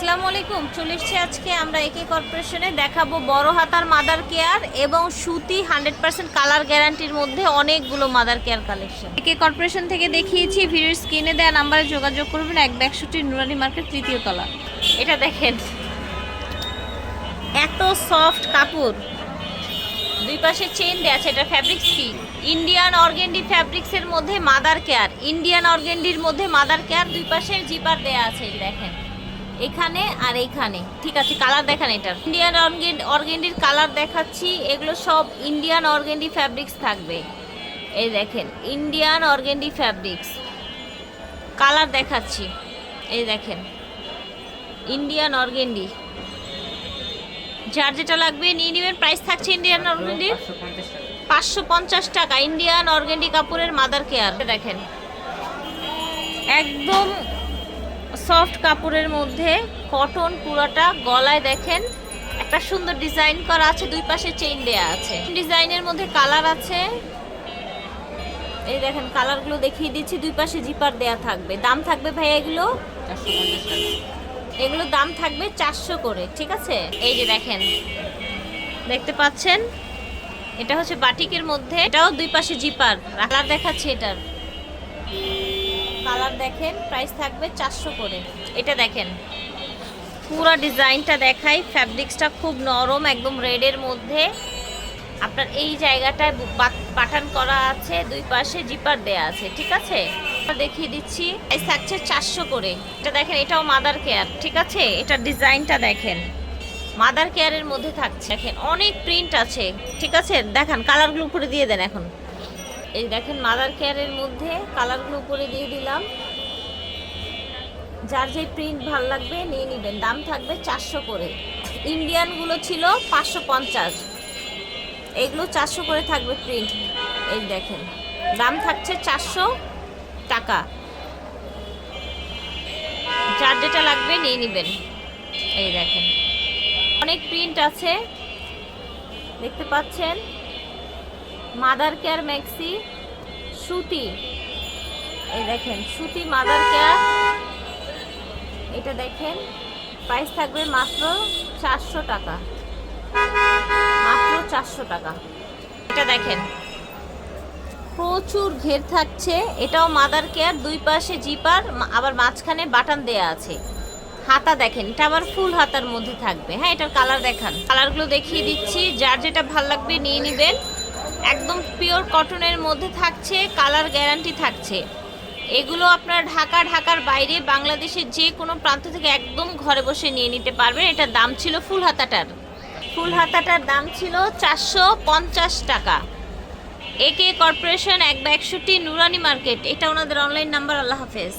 আসসালামু আলাইকুম। চলে এসছি আজকে আমরা একে কর্পোরেশনে দেখাবো বড় হাতার মাদার কেয়ার এবং সুতি হান্ড্রেড পার্সেন্ট কালার গ্যারান্টির মধ্যে অনেকগুলো mother care collection A K corporation থেকে দেখিয়েছি ভিডিওর স্ক্রিনে দেওয়া নাম্বারে যোগাযোগ করবেন এক ব্যাগশুটি নুরানি মার্কেট তৃতীয় তলা। এটা দেখেন। এত সফট কাপড়। দুই পাশে চেন দেওয়া আছে এটা ফ্যাব্রিক্স কি? ইন্ডিয়ান অর্গেন্ডি ফ্যাব্রিক্সের মধ্যে মাদার কেয়ার ইন্ডিয়ান অর্গেন্ডির মধ্যে মাদার কেয়ার দুই পাশে জিপার দেয়া আছে দেখেন। এখানে আর এইখানে ঠিক আছে কালার দেখান এটার। ইন্ডিয়ান অর্গেন্ডির কালার দেখাচ্ছি, এগুলো সব ইন্ডিয়ান অর্গেন্ডি ফ্যাব্রিক্স থাকবে। এই দেখেন ইন্ডিয়ান অর্গেন্ডি ফ্যাব্রিক্স কালার দেখাচ্ছি, এই দেখেন। ইন্ডিয়ান অর্গেন্ডি যার যেটা লাগবে নিয়ে নেবেন প্রাইস থাকছে ইন্ডিয়ান অর্গেন্ডির পাঁচশো পঞ্চাশ টাকা। ইন্ডিয়ান অর্গেন্ডি কাপড়ের মাদার কেয়ার দেখেন, একদম সফট কাপড়ের মধ্যে কটন পুরোটা গলায় দেখেন, একটা সুন্দর ডিজাইন করা আছে, দুই পাশে চেইন দেয়া আছে। ডিজাইনের মধ্যে কালার আছে। এই দেখেন কালারগুলো দেখিয়ে দিচ্ছি, দুই পাশে জিপার দেয়া থাকবে। দাম থাকবে ভাই এগুলো? এগুলো দাম থাকবে চারশো করে, ঠিক আছে? এই যে দেখেন, দেখতে পাচ্ছেন? এটা হচ্ছে বাটিকের মধ্যে, এটাও দুই পাশে জিপার কালার দেখাচ্ছে এটার। কালার দেখেন প্রাইস থাকবে চারশো করে। এটা দেখেন, পুরো ডিজাইনটা দেখাই ফ্যাব্রিক্সটা খুব নরম, একদম রেডের মধ্যে। আপনার এই জায়গাটায় পাঠান করা আছে, দুই পাশে জিপার দেয়া আছে, ঠিক আছে? দেখিয়ে দিচ্ছি প্রাইস থাকছে চারশো করে। এটা দেখেন, এটাও মাদার কেয়ার ঠিক আছে? এটা ডিজাইনটা দেখেন মাদার কেয়ারের মধ্যে থাকছে। দেখেন, অনেক প্রিন্ট আছে, ঠিক আছে? দেখান কালারগুলো উপরে দিয়ে দেন এখন। এই দেখেন মাদার কেয়ারের মধ্যে কালারগুলো উপরে দিয়ে দিলাম। যার যে প্রিন্ট ভালো লাগবে নিয়ে নেবেন। দাম থাকবে চারশো করে। ইন্ডিয়ানগুলো ছিল পাঁচশো পঞ্চাশ। এগুলো চারশো করে থাকবে প্রিন্ট এই দেখেন, দাম থাকছে চারশো টাকা। যার যেটা লাগবে নিয়ে নেবেন। এই দেখেন, অনেক প্রিন্ট আছে। দেখতে পাচ্ছেন? মাদার কেয়ার ম্যাক্সি সুতি এই দেখেন সুতি মাদার কেয়ার। এটা দেখেন প্রাইস থাকবে মাত্র চারশো টাকা। মাত্র চারশো টাকা। এটা দেখেন, প্রচুর ঘের থাকছে। এটাও মাদার কেয়ার, দুই পাশে জিপার আবার মাঝখানে বাটন দেয়া আছে। হাতা দেখেন, এটা আবার ফুল হাতার মধ্যে থাকবে। হ্যাঁ এটার কালার দেখান। কালারগুলো দেখিয়ে দিচ্ছি। যার যেটা ভালো লাগবে নিয়ে নেবেন। একদম পিওর কটনের মধ্যে থাকছে, কালার গ্যারান্টি থাকছে। এগুলো আপনার ঢাকা, ঢাকার বাইরে বাংলাদেশের যে কোনো প্রান্ত থেকে একদম ঘরে বসে নিয়ে নিতে পারবেন। এটার দাম ছিল ফুল হাতাটার। ফুল হাতাটার দাম ছিল চারশো পঞ্চাশ টাকা। একে কর্পোরেশন, এক বা একষট্টি, নুরানি মার্কেট। এটা ওনাদের অনলাইন নাম্বার। আল্লাহ হাফেজ।